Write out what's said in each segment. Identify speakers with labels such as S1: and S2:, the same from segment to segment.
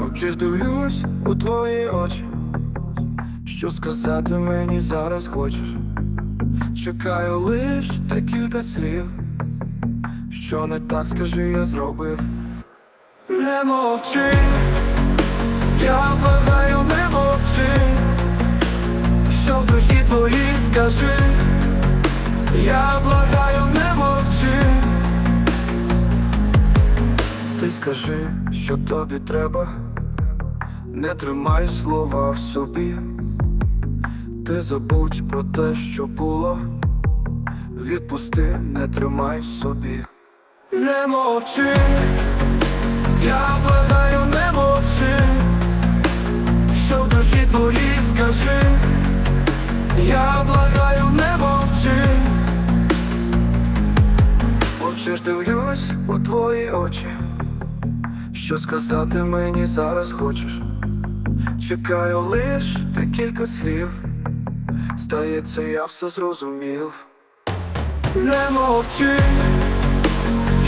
S1: Мовчиш дивлюсь у твої очі. Що сказати мені зараз хочеш? Чекаю лиш декілька слів. Що не так, скажи, я зробив. Не мовчи, я благаю, не мовчи. Що в душі твоїй скажи, я благаю, не мовчи. Ти скажи, що тобі треба, не тримай слова в собі. Ти забудь про те, що було, відпусти, не тримай собі. Не мовчи, я благаю, не мовчи, що в душі твоїй скажи, я благаю, не мовчи. Мовчиш, дивлюсь у твої очі. Що сказати мені зараз хочеш? Чекаю лиш декілька слів. Здається, я все зрозумів. Не мовчи,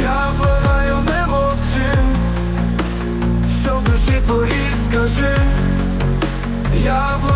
S1: я благаю, не мовчи, що в душі твоїй скажи, я благаю.